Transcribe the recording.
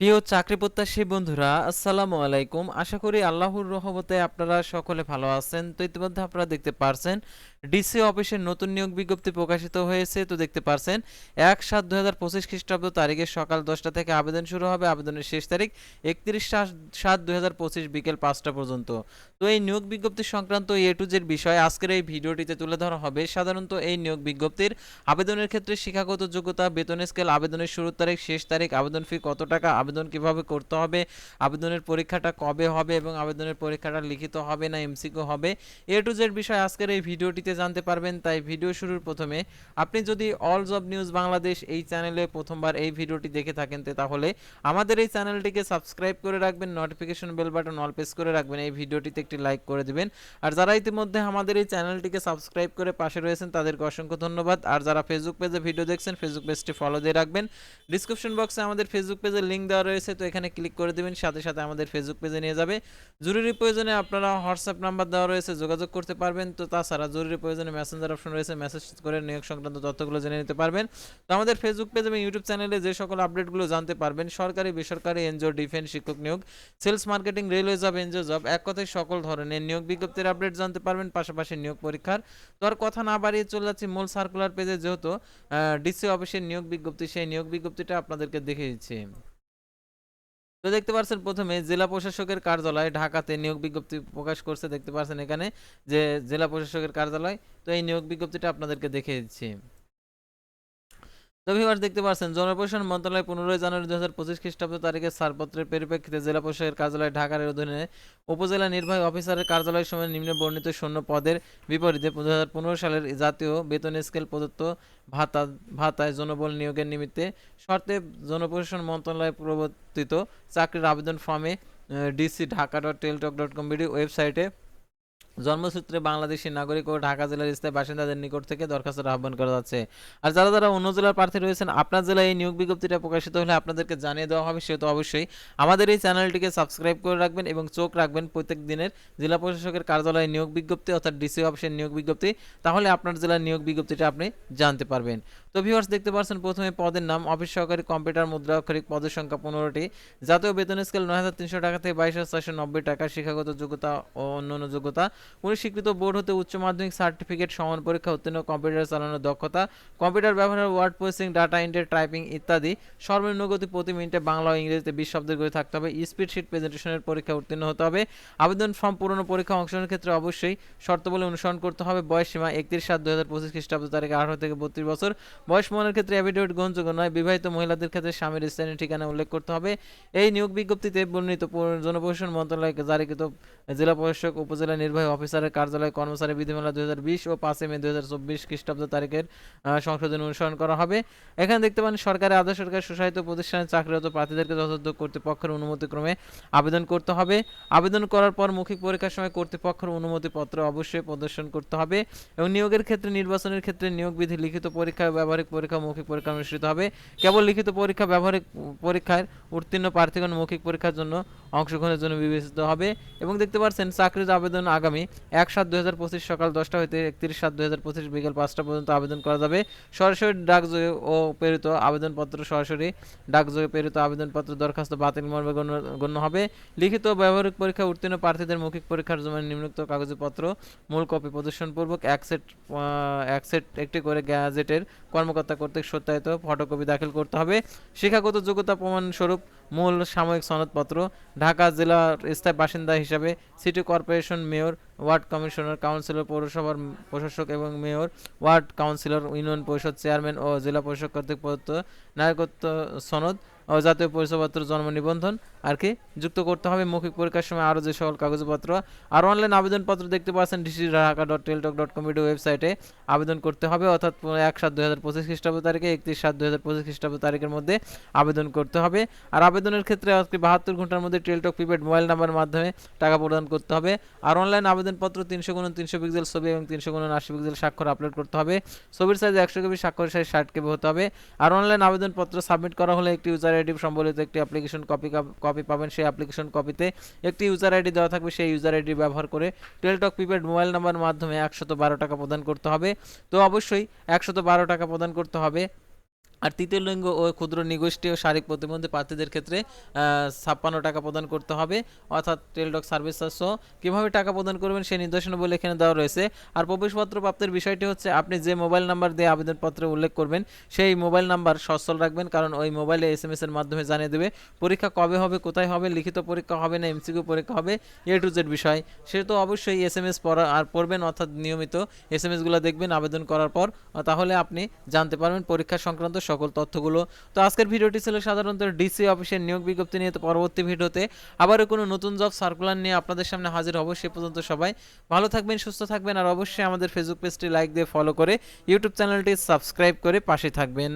প্রিয় চাকরি প্রত্যাশী বন্ধুরা, আসসালামু আলাইকুম। আশা করি আল্লাহর রহমতে আপনারা সকলে ভালো আছেন। তো ইতিমধ্যে আপনারা দেখতে পারছেন, ডিসি অফিসের নতুন নিয়োগ বিজ্ঞপ্তি প্রকাশিত হয়েছে। তো দেখতে পারছেন, এক সাত দু হাজার পঁচিশ খ্রিস্টাব্দ তারিখে সকাল দশটা থেকে আবেদন শুরু হবে। আবেদনের শেষ তারিখ একত্রিশ সাত দু হাজার পঁচিশ বিকেল পাঁচটা পর্যন্ত। তো এই নিয়োগ বিজ্ঞপ্তি সংক্রান্ত এ টু জেড বিষয় আজকের এই ভিডিওটিতে তুলে ধরা হবে। সাধারণত এই নিয়োগ বিজ্ঞপ্তির আবেদনের ক্ষেত্রে শিক্ষাগত যোগ্যতা, বেতন স্কেল, আবেদনের শুরুর তারিখ, শেষ তারিখ, আবেদন ফি কত টাকা আবেদন কীভাবে করতে হবে, আবেদনের পরীক্ষাটা কবে হবে এবং আবেদনের পরীক্ষাটা লিখিত হবে না এমসিকিউ হবে, এ টু জেড বিষয় আজকের এই ভিডিওটিতে জানতে পারবেন। তাই ভিডিও শুরুর প্রথমে আপনি যদি অল জব নিউজ বাংলাদেশ এই চ্যানেলে প্রথমবার এই ভিডিওটি দেখে থাকেন তাহলে আমাদের এই চ্যানেলটিকে সাবস্ক্রাইব করে রাখবেন notification bell button all press করে রাখবেন, এই ভিডিওটিতে একটি লাইক করে দিবেন। আর যারা ইতিমধ্যে আমাদের এই চ্যানেলটিকে সাবস্ক্রাইব করে পাশে রয়েছেন, তাদেরকে অসংখ্য ধন্যবাদ। আর যারা ফেসবুক পেজে ভিডিও দেখছেন ফেসবুক পেজটি ফলো দিয়ে রাখবেন। ডিসক্রিপশন বক্সে আমাদের ফেসবুক পেজের লিঙ্ক দেওয়া রয়েছে, তো এখানে ক্লিক করে দিবেন, সাথে সাথে আমাদের ফেসবুক পেজে নিয়ে যাবে। জরুরি প্রয়োজনে আপনারা হোয়াটসঅ্যাপ নাম্বার দেওয়া রয়েছে, যোগাযোগ করতে পারবেন। তো তাছাড়া জরুরি প্রয়োজনে মেসেঞ্জার অপশন রয়েছে মেসেজ করে নিয়োগ সংক্রান্ত তথ্যগুলো জেনে নিতে পারবেন। তো আমাদের ফেসবুক পেজ এবং ইউটিউব চ্যানেলে যে সকল আপডেটগুলো জানতে পারবেন, সরকারি, বেসরকারি এনজিও ডিফেন্স শিক্ষক নিয়োগ sales marketing railway job NGO job এক কথায় সকল ধরনের নিয়োগ বিজ্ঞপ্তির আপডেট জানতে পারবেন, পাশাপাশি নিয়োগ পরীক্ষার। তো আর কথা না বাড়িয়ে চলে যাচ্ছি মূল সার্কুলার পেজে যেহেতু ডিসি অফিসের নিয়োগ বিজ্ঞপ্তি, সেই নিয়োগ বিজ্ঞপ্তিটা আপনাদেরকে দেখে দিচ্ছি তো দেখতে পাচ্ছেন প্রথমে জেলা প্রশাসকের কার্যালয় ঢাকাতে নিয়োগ বিজ্ঞপ্তি প্রকাশ করছে। দেখতে পাচ্ছেন এখানে যে জেলা প্রশাসকের কার্যালয়, তো এই নিয়োগ বিজ্ঞপ্তিটা আপনাদেরকে দেখে দিচ্ছি। তো দেখতে পাচ্ছেন, জনপ্রশাসন মন্ত্রণালয় পনেরোই জানুয়ারি দু হাজার পঁচিশ খ্রিস্টাব্দ তারিখে ছাড়পত্রের পরিপ্রেক্ষিতে জেলা প্রশাসকের কার্যালয় ঢাকার অধীনে উপজেলা নির্বাহী অফিসারের কার্যালয় সময় নিম্নে বর্ণিত শূন্য পদের বিপরীতে দু হাজার পনেরো সালের জাতীয় বেতন স্কেল প্রদত্ত ভাতা, ভাতায় জনবল নিয়োগের নিমিত্তে শর্তে জনপ্রশাসন মন্ত্রণালয় প্রবর্তিত চাকরির আবেদন ফর্মে DC Dhaka dot Teletalk dot com ওয়েবসাইটে জন্মসূত্রে বাংলাদেশি নাগরিক ও ঢাকা জেলার স্থায়ী বাসিন্দাদের নিকট থেকে দরখাস্তের আহ্বান করা যাচ্ছে। আর যারা যারা অন্য জেলার প্রার্থী রয়েছেন, আপনার জেলায় এই নিয়োগ বিজ্ঞপ্তিটা প্রকাশিত হলে আপনাদেরকে জানিয়ে দেওয়া হবে, সেহেতু অবশ্যই আমাদের এই চ্যানেলটিকে সাবস্ক্রাইব করে রাখবেন এবং চোখ রাখবেন প্রত্যেক দিনের জেলা প্রশাসকের কার্যালয়ে নিয়োগ বিজ্ঞপ্তি অর্থাৎ ডিসি অফিসের নিয়োগ বিজ্ঞপ্তি। তাহলে আপনার জেলার নিয়োগ বিজ্ঞপ্তিটা আপনি জানতে পারবেন। তো ভিউয়ার্স দেখতে পাচ্ছেন, প্রথমে পদের নাম, অফিস সহকারী কম্পিউটার মুদ্রা অক্ষরিক পদের সংখ্যা পনেরোটি। জাতীয় বেতন স্কেল নয় হাজার তিনশো টাকা থেকে বাইশ হাজার চারশো নব্বই টাকা, শিক্ষাগত যোগ্যতা ও অন্যান্য যোগ্যতা। কোনো বোর্ড হতে উচ্চ মাধ্যমিক সার্টিফিকেট, সমান পরীক্ষা, উত্তীর্ণ কম্পিউটার চালানোর দক্ষতা, কম্পিউটার ব্যবহারের word processing, data entry, typing ইত্যাদি। সর্বনিম্ন গতি প্রতি মিনিটে বাংলা ও ইংরেজিতে বিশ শব্দের করে থাকতে হবে। স্পিড শিট প্রেজেন্টেশনের পরীক্ষা উত্তীর্ণ হতে হবে। আবেদন ফর্ম পূরণ পরীক্ষা অংশগ্রহণের ক্ষেত্রে অবশ্যই শর্তাবলী অনুসরণ করতে হবে। বয়স সীমা একত্রিশ সাত দু হাজার পঁচিশ খ্রিস্টাব্দ তারিখে আঠারো থেকে বত্রিশ বছর। বয়স মনের ক্ষেত্রে অ্যাফিডেভিট গ্রহণযোগ্য নয়। বিবাহিত মহিলাদের ক্ষেত্রে স্বামীর স্থানীয় ঠিকানা উল্লেখ করতে হবে। এই নিয়োগ বিজ্ঞপ্তিতে বর্ণিত জনপ্রশাসন মন্ত্রণালয়কে জারিকৃত জেলা প্রশাসক, উপজেলা নির্বাহী অফিসারের কার্যালয় কর্মচারী বিধিমালা দুই হাজার বিশ ও পাঁচই মে দুই হাজার চব্বিশ খ্রিস্টাব্দ তারিখের সংশোধন অনুসরণ করা হবে। এখানে দেখতে পান, সরকারি আধা সরকারি স্বশাসিত প্রতিষ্ঠানে চাকরিরত প্রার্থীদেরকে যথাযথ কর্তৃপক্ষের অনুমতিক্রমে আবেদন করতে হবে। আবেদন করার পর মৌখিক পরীক্ষার সময় কর্তৃপক্ষের অনুমতিপত্র অবশ্যই প্রদর্শন করতে হবে এবং নিয়োগের ক্ষেত্রে, নির্বাচনের ক্ষেত্রে নিয়োগ বিধি লিখিত পরীক্ষা ব্যবহারিক পরীক্ষা, মৌখিক পরীক্ষা অনুষ্ঠিত হবে। কেবল লিখিত পরীক্ষা, ব্যবহারিক পরীক্ষার উত্তীর্ণ প্রার্থীগণ মৌখিক পরীক্ষার জন্য অংশগ্রহণের জন্য বিবেচিত হবে এবং দেখতে পাচ্ছেন, চাকরির আবেদন আগামী এক সাত দুই সকাল দশটা হইতে একত্রিশ সাত দুই বিকেল পাঁচটা পর্যন্ত আবেদন করা যাবে। সরাসরি ডাকযোগে ও প্রেরিত আবেদনপত্র সরাসরি ডাকযোগে প্রেরিত আবেদনপত্র দরখাস্ত বাতিল মর্মে গণ্য হবে। লিখিত ব্যবহারিক পরীক্ষা উত্তীর্ণ প্রার্থীদের মৌখিক পরীক্ষার জন্য নিম্নোক্ত কাগজপত্র, মূল কপি প্রদর্শনপূর্বক এক সেট এক সেট একটি করে গ্যাজেটের কর্মকর্তা কর্তৃক সত্যায়িত ফটোকপি দাখিল করতে হবে। শিক্ষাগত যোগ্যতা প্রমাণস্বরূপ মূল সাময়িক সনদপত্র, ঢাকা জেলার স্থায়ী বাসিন্দা হিসাবে city corporation mayor, ward commissioner, councillor, পৌরসভার প্রশাসক এবং মেয়র, ওয়ার্ড কাউন্সিলর, ইউনিয়ন পরিষদ চেয়ারম্যান ও জেলা পরিষদ কর্তৃক প্রদত্ত নাগরিকত্ব সনদ ও জাতীয় পরিচয়পত্র, জন্ম নিবন্ধন আর কি যুক্ত করতে হবে। মৌখিক পরীক্ষার সময় আরও যে সকল কাগজপত্র আর অনলাইন আবেদনপত্র দেখতে পাচ্ছেন DC Dhaka dot Teletalk dot committee ওয়েবসাইটে আবেদন করতে হবে। অর্থাৎ এক সাত দুই হাজার পঁচিশ খ্রিস্টাব্দ তারিখে একত্রিশ সাত দুই হাজার পঁচিশ খ্রিস্টাব্দ তারিখের মধ্যে আবেদন করতে হবে। আর আবেদনের ক্ষেত্রে আজকে বাহাত্তর ঘণ্টার মধ্যে টেলটক প্রিপেড মোবাইল নাম্বারের মাধ্যমে টাকা প্রদান করতে হবে। আর অনলাইন আবেদনপত্র তিনশো গুণ তিনশো পিক্সেল ছবি এবং তিনশো গুণ আশি পিক্সেল স্বাক্ষর আপলোড করতে হবে। ছবির সাইজ একশো কেবি স্বাক্ষরের সাইজ ষাট কেবি হতে হবে। আর অনলাইন আবেদনপত্র সাবমিট করা হলে একটি ইউজার আইডি সম্বলিত একটি অ্যাপ্লিকেশন কপি কপি পাবেন। সেই অ্যাপ্লিকেশন কপিতে একটি ইউজার আইডি দেওয়া থাকবে। সেই ইউজার আইডি ব্যবহার করে টেলটক প্রিপেড মোবাইল নাম্বার মাধ্যমে একশত বারো টাকা প্রদান করতে হবে। তো অবশ্যই একশত বারো টাকা প্রদান করতে হবে। আর তৃতীয় লিঙ্গ ও ক্ষুদ্র নিগোষ্ঠী ও শারীরিক প্রতিবন্ধী প্রার্থীদের ক্ষেত্রে ছাপ্পান্ন টাকা প্রদান করতে হবে। অর্থাৎ টেলডক সার্ভিস সহ কীভাবে টাকা প্রদান করবেন সেই নির্দেশনাবলী এখানে দেওয়া রয়েছে। আর প্রবেশপত্র প্রাপ্তির বিষয়টি হচ্ছে, আপনি যে মোবাইল নাম্বার দিয়ে আবেদনপত্রে উল্লেখ করবেন, সেই মোবাইল নাম্বার সচ্ছল রাখবেন, কারণ ওই মোবাইলে এস এম এস এর মাধ্যমে জানিয়ে দেবে পরীক্ষা কবে হবে, কোথায় হবে, লিখিত পরীক্ষা হবে না এমসিকিউ পরীক্ষা হবে এ টু জেড বিষয়। সে তো অবশ্যই এস এম এস পড়া আর পড়বেন, অর্থাৎ নিয়মিত এস এম এসগুলো দেখবেন, আবেদন করার পর, তাহলে আপনি জানতে পারবেন পরীক্ষা সংক্রান্ত সকল তথ্যগুলো। তো আজকের ভিডিওটি ছিল সাধারণত ডিসি অফিসের নিয়োগ বিজ্ঞপ্তি নিয়ে। তো পরবর্তী ভিডিওতে আবারও কোনো নতুন জব সার্কুলার নিয়ে আপনাদের সামনে হাজির হব সে পর্যন্ত সবাই ভালো থাকবেন, সুস্থ থাকবেন, আর অবশ্যই আমাদের ফেসবুক পেজটি লাইক দিয়ে ফলো করে ইউটিউব চ্যানেলটি সাবস্ক্রাইব করে পাশে থাকবেন।